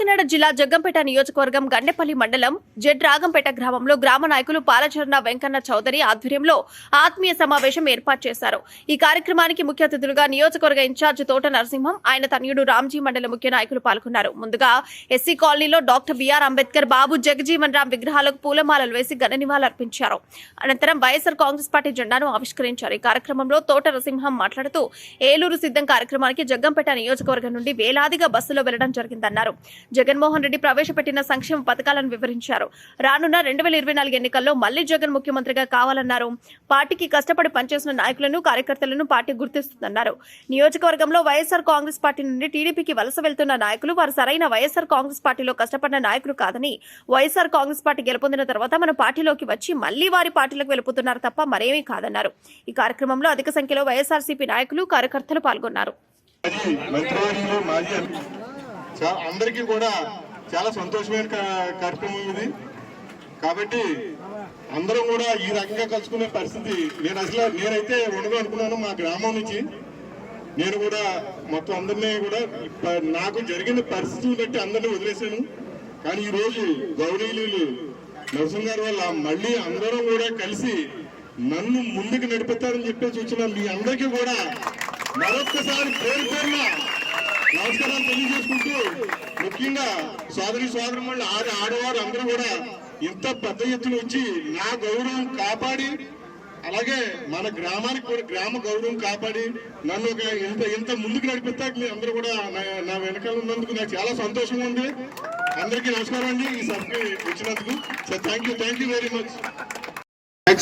జిల్లా జగ్గంపేట నియోజకవర్గం గండెపల్లి మండలం జెడ్ రాగంపేట గ్రామంలో గ్రామ నాయకులు పాలచరణ వెంకన్న చౌదరి ఆధ్వర్యంలో ఆత్మీయ సమావేశం ఏర్పాటు చేశారు. ఈ కార్యక్రమానికి ముఖ్య అతిథులుగా నియోజకవర్గ ఇన్ఛార్జ్ తోట నరసింహం ఆయన తనయుడు రామ్జీ మండల ముఖ్య నాయకులు పాల్గొన్నారు. ముందుగా ఎస్సీ కాలనీలో డాక్టర్ బిఆర్ అంబేద్కర్ బాబు జగజీవన్ రామ్ విగ్రహాలకు పూలమాలలు వేసి ఘన నివాళులర్పించారు. అనంతరం వైఎస్ఆర్ కాంగ్రెస్ పార్టీ జెండాను ఆవిష్కరించారు. ఈ కార్యక్రమంలో తోట నరసింహం మాట్లాడుతూ ఏలూరు సిద్ధం కార్యక్రమానికి జగ్గంపేట నియోజకవర్గం నుండి వేలాదిగా బస్సులో వెళ్ళడం జరిగిందన్నారు. జగన్మోహన్ రెడ్డి ప్రవేశపెట్టిన సంక్షేమ పథకాలను వివరించారు. రానున్న రెండు వేల ఇరవై నాలుగు ఎన్నికల్లో మళ్ళీ జగన్ ముఖ్యమంత్రిగా కావాలన్నారు. పార్టీకి కష్టపడి పనిచేసిన నాయకులను కార్యకర్తలను పార్టీ గుర్తిస్తుందన్నారు. నియోజకవర్గంలో వైఎస్ఆర్ కాంగ్రెస్ పార్టీ నుండి టీడీపీకి వలస వెళ్తున్న నాయకులు వారు సరైన వైఎస్ఆర్ కాంగ్రెస్ పార్టీలో కష్టపడిన నాయకులు కాదని వైఎస్ఆర్ కాంగ్రెస్ పార్టీ గెలుపొందిన తర్వాత మన పార్టీలోకి వచ్చి మళ్ళీ వారి పార్టీలకు వెళ్ళిపోతున్నారు తప్ప మరేమీ కాదన్నారు. ఈ కార్యక్రమంలో అధిక సంఖ్యలో వైఎస్ఆర్సీపీ నాయకులు కార్యకర్తలు పాల్గొన్నారు. అందరికీ కూడా చాలా సంతోషమైన కార్యక్రమం ఇది. కాబట్టి అందరం కూడా ఈ రకంగా కలుసుకునే పరిస్థితి నేను అసలు నేనైతే ఉండదు అనుకున్నాను మా గ్రామం నుంచి. నేను కూడా మొత్తం అందరినీ కూడా నాకు జరిగిన పరిస్థితులు బట్టి అందరినీ వదిలేశాను. కానీ ఈరోజు గౌరీలు నరసింహ గారి వల్ల మళ్ళీ అందరం కూడా కలిసి నన్ను ముందుకు నడిపిస్తారని చెప్పేసి వచ్చిన మీ అందరికీ కూడా మరొక్కసారి పేరు పేరున నమస్కారాలు తెలియజేసుకుంటూ ముఖ్యంగా సోదరి సోదరు మళ్ళీ ఆడ ఆడవారు అందరూ కూడా ఇంత పెద్ద ఎత్తున వచ్చి నా గౌరవం కాపాడి అలాగే మన గ్రామానికి కూడా గ్రామ గౌరవం కాపాడి నన్ను ఒక ఇంత ఇంత ముందుకు నడిపిస్తాక మీ అందరూ కూడా నా- నా వెనకాల ఉన్నందుకు నాకు చాలా సంతోషంగా ఉంది. అందరికీ నమస్కారం అండి ఈ సభకి వచ్చినందుకు. Sir thank you thank you very much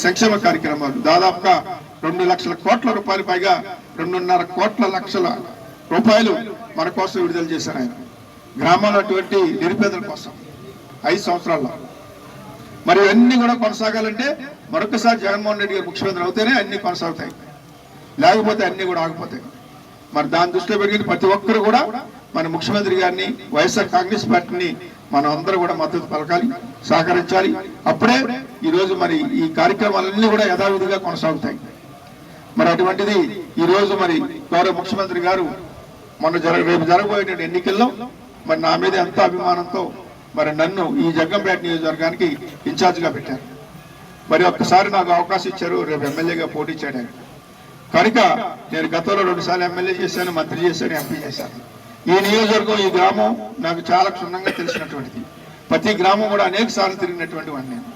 సంక్షేమ కార్యక్రమాలు. దాదాపుగా రెండు లక్షల కోట్ల రూపాయలు పైగా రెండున్నర కోట్ల లక్షల రూపాయలు మన కోసం విడుదల చేశారు ఆయన. గ్రామాల్లో అటువంటి నిరుపేదల కోసం ఐదు సంవత్సరాల్లో. మరి అన్నీ కూడా కొనసాగాలంటే మరొకసారి జగన్మోహన్ రెడ్డి గారు ముఖ్యమంత్రి అవుతేనే అన్ని కొనసాగుతాయి. లేకపోతే అన్ని కూడా ఆగిపోతాయి. మరి దాని దృష్టిలో పెరిగిన ప్రతి ఒక్కరు కూడా మన ముఖ్యమంత్రి గారిని వైఎస్ఆర్ కాంగ్రెస్ పార్టీని మనం అందరూ కూడా మద్దతు పలకాలి సహకరించాలి. అప్పుడే ఈరోజు మరి ఈ కార్యక్రమాలన్నీ కూడా యథావిధిగా కొనసాగుతాయి. మరి అటువంటిది ఈ రోజు మరి గౌరవ ముఖ్యమంత్రి గారు మొన్న జరగ రేపు జరగబోయేటువంటి ఎన్నికల్లో మరి నా మీద ఎంత అభిమానంతో మరి నన్ను ఈ జగ్గంపేట నియోజకవర్గానికి ఇన్ఛార్జ్గా పెట్టారు. మరి ఒక్కసారి నాకు అవకాశం ఇచ్చారు రేపు ఎమ్మెల్యేగా పోటీ చేయడానికి. కనుక నేను గతంలో రెండు సార్లు ఎమ్మెల్యే చేశాను మంత్రి చేశాను ఎంపీ చేశాను. ఈ నియోజకవర్గం ఈ గ్రామం నాకు చాలా క్షుణ్ణంగా తెలిసినటువంటిది. ప్రతి గ్రామం కూడా అనేక సార్లు తిరిగినటువంటి వాడిని నేను.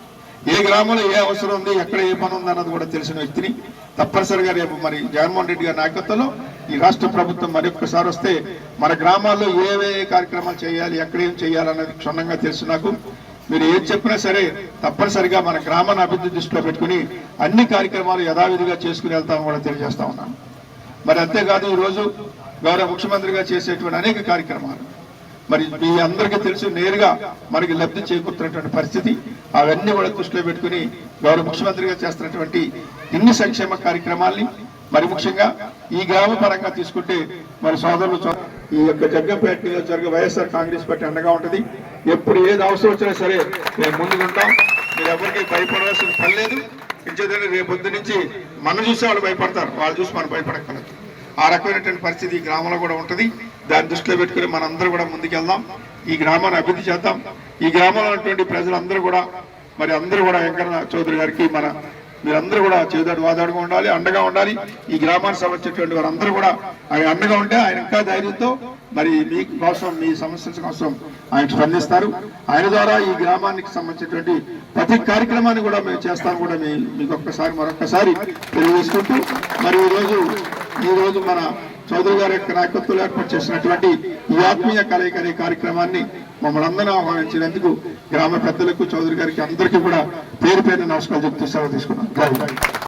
ఏ గ్రామంలో ఏ అవసరం ఉంది ఎక్కడ ఏ పని ఉంది అన్నది కూడా తెలిసిన వ్యక్తిని తప్పనిసరిగా రేపు మరి జగన్మోహన్ రెడ్డి గారి నాయకత్వంలో ఈ రాష్ట్ర ప్రభుత్వం మరి వస్తే మన గ్రామాల్లో ఏవే కార్యక్రమాలు చేయాలి ఎక్కడ ఏం చేయాలి అన్నది క్షుణ్ణంగా తెలుసు నాకు. మీరు ఏది చెప్పినా సరే తప్పనిసరిగా మన గ్రామాన్ని అభివృద్ధి దృష్టిలో పెట్టుకుని అన్ని కార్యక్రమాలు యథావిధిగా చేసుకుని వెళ్తామని కూడా తెలియజేస్తా ఉన్నాను. మరి అంతేకాదు ఈ రోజు గౌరవ ముఖ్యమంత్రిగా చేసేటువంటి అనేక కార్యక్రమాలు. మరి మీ అందరికీ తెలుసు నేరుగా మనకి లబ్ధి చేకూరుతున్నటువంటి పరిస్థితి. అవన్నీ కూడా దృష్టిలో పెట్టుకుని గౌరవ ముఖ్యమంత్రిగా చేస్తున్నటువంటి ఇన్ని సంక్షేమ కార్యక్రమాల్ని మరి ముఖ్యంగా ఈ గ్రామ పరంగా తీసుకుంటే మరి సోదరులు ఈ యొక్క జగ్గంపేట నియోజకవర్గ వైఎస్ఆర్ కాంగ్రెస్ పార్టీ అండగా ఉంటుంది. ఎప్పుడు ఏది అవసరం వచ్చినా సరే మేము ముందుకుంటాం మీరు ఎవరికి భయపడవలసిన పని లేదు. ఇంచేదంటే రేపు నుంచి మనం చూసి వాళ్ళు భయపడతారు. వాళ్ళు చూసి మనం భయపడక్కర్లేదు. ఆ రకమైనటువంటి పరిస్థితి ఈ గ్రామంలో కూడా ఉంటుంది. దాన్ని దృష్టిలో పెట్టుకుని మనందరూ కూడా ముందుకెళ్దాం ఈ గ్రామాన్ని అభివృద్ధి చేద్దాం. ఈ గ్రామంలో ఉన్నటువంటి ప్రజలందరూ కూడా మరి అందరూ కూడా వెంకన్న చౌదరి గారికి మన మీరందరూ కూడా చేదాడు వాదాడుగా ఉండాలి అండగా ఉండాలి. ఈ గ్రామానికి సంబంధించినటువంటి వారందరూ కూడా ఆయన అండగా ఉంటే ఆయన ఇంకా ధైర్యంతో మరి మీ కోసం మీ సమస్యల కోసం ఆయన స్పందిస్తారు. ఆయన ద్వారా ఈ గ్రామానికి సంబంధించినటువంటి ప్రతి కార్యక్రమాన్ని కూడా మేము చేస్తాం కూడా మీకు ఒక్కసారి మరొక్కసారి తెలియజేసుకుంటూ మరి ఈ రోజు ఈ రోజు మన చౌదరి గారి యొక్క నాయకత్వంలో ఏర్పాటు చేసినటువంటి ఈ ఆత్మీయ కలయిక అనే కార్యక్రమాన్ని మమ్మల్ని అందరినీ ఆహ్వానించినందుకు గ్రామ పెద్దలకు చౌదరి గారికి అందరికీ కూడా పేరు పేరు నమస్కారం చెప్తూ సెలవు తీసుకున్నాం.